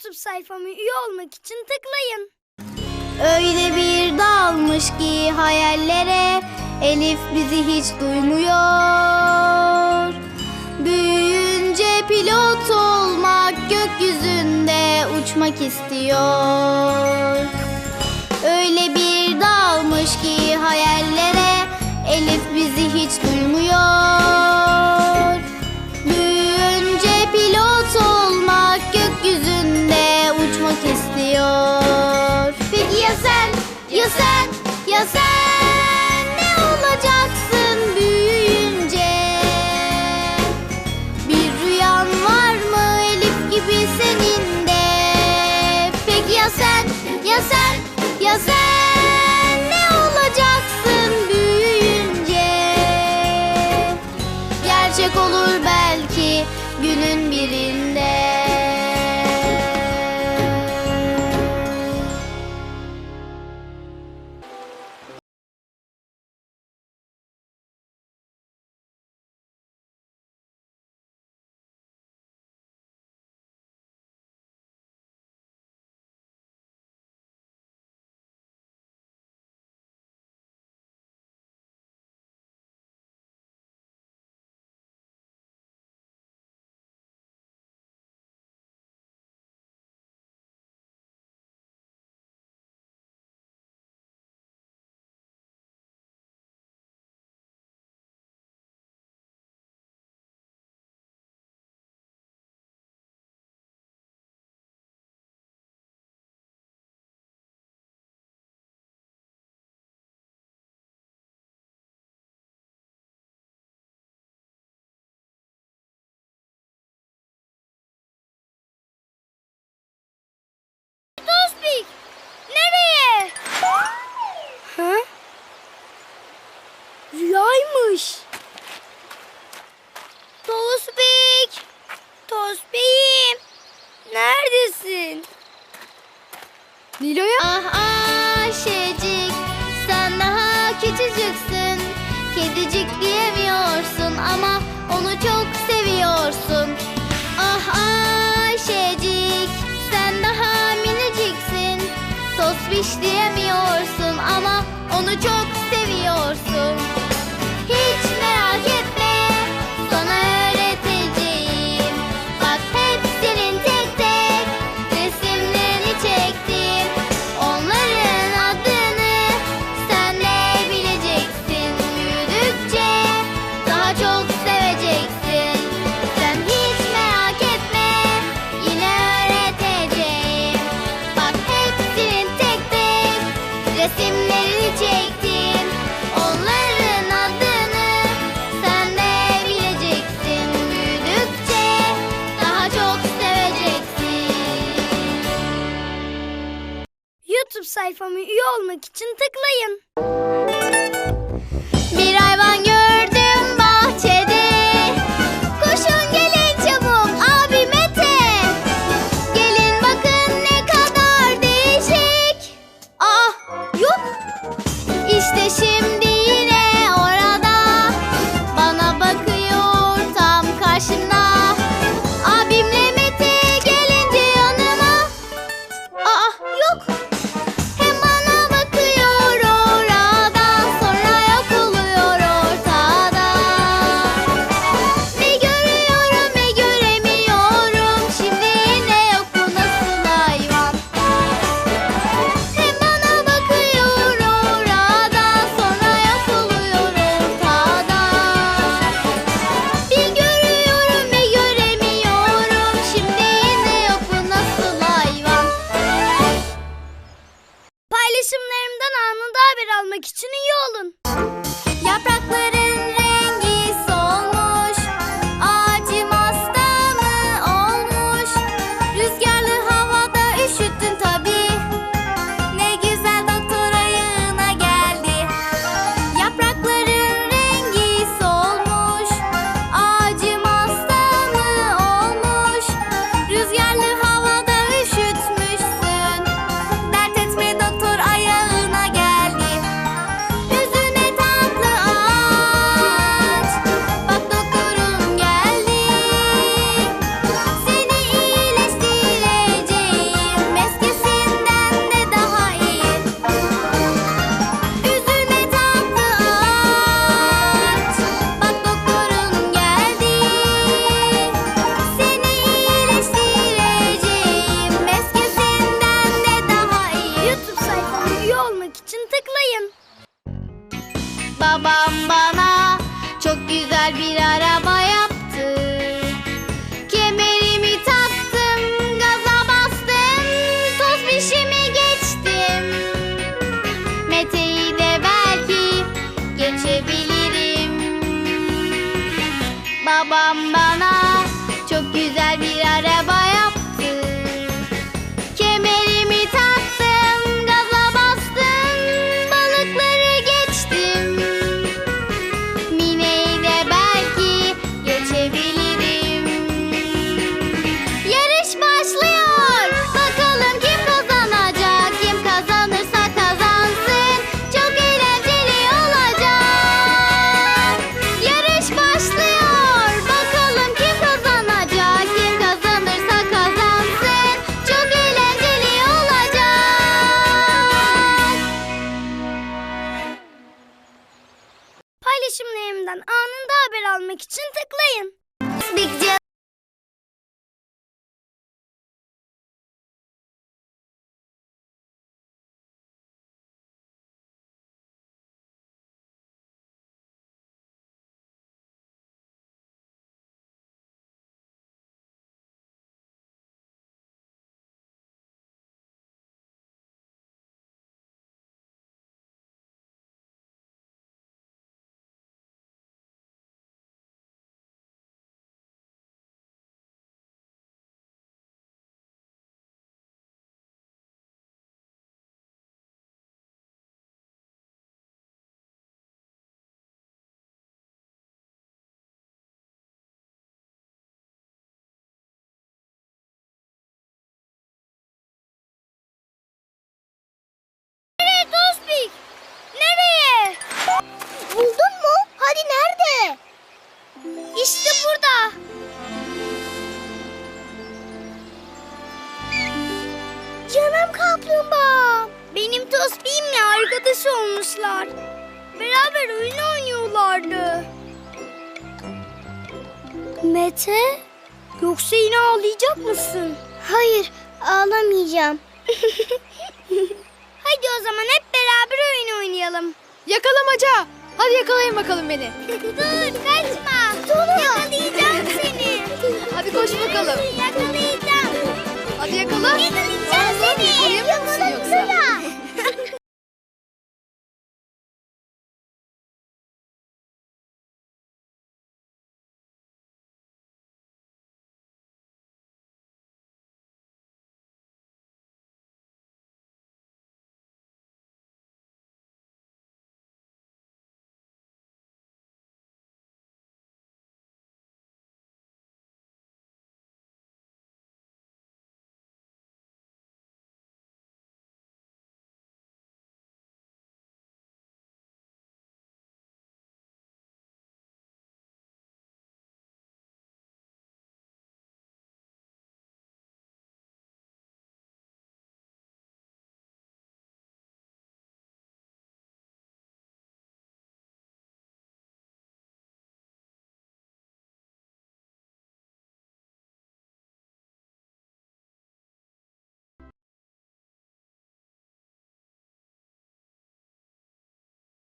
YouTube sayfamı üye olmak için tıklayın. Öyle bir dalmış ki hayallere Elif bizi hiç duymuyor. Büyüyünce pilot olmak gökyüzünde uçmak istiyor. Öyle bir dalmış ki hayallere Elif bizi hiç duymuyor sen, ya sen ne olacaksın büyüyünce? Bir rüyan var mı Elif gibi senin de? Peki ya sen, ya sen, ya sen ne olacaksın büyüyünce? Gerçek olur belki günün birinde. Rüyaymış. Tospik! Tospik'im! Neredesin? Nilo'ya? Ah Ayşecik sen daha küçücüksün Kedicik diyemiyorsun ama onu çok seviyorsun Ah Ayşecik sen daha miniciksin Tosbiş diyemiyorsun ama onu çok seviyorsun Sayfamı üye olmak için tıklayın. Bir hayvan gördüm almak için üye olun. Yaprakların güzel bir araba yap. görmek için tıklayın. Big İşte burada. Canım kaplumbağa. Benim Tosbih'imle arkadaş olmuşlar. Beraber oyun oynuyorlardı. Mete, yoksa yine ağlayacak mısın? Hayır, ağlamayacağım. Hadi o zaman hep beraber oyun oynayalım. Yakalamaca. Hadi yakalayın bakalım beni. Dur, kaçma. Yakalayacağım seni. Hadi koş bakalım. Yakalayacağım. Hadi yakala. Yakalayacağım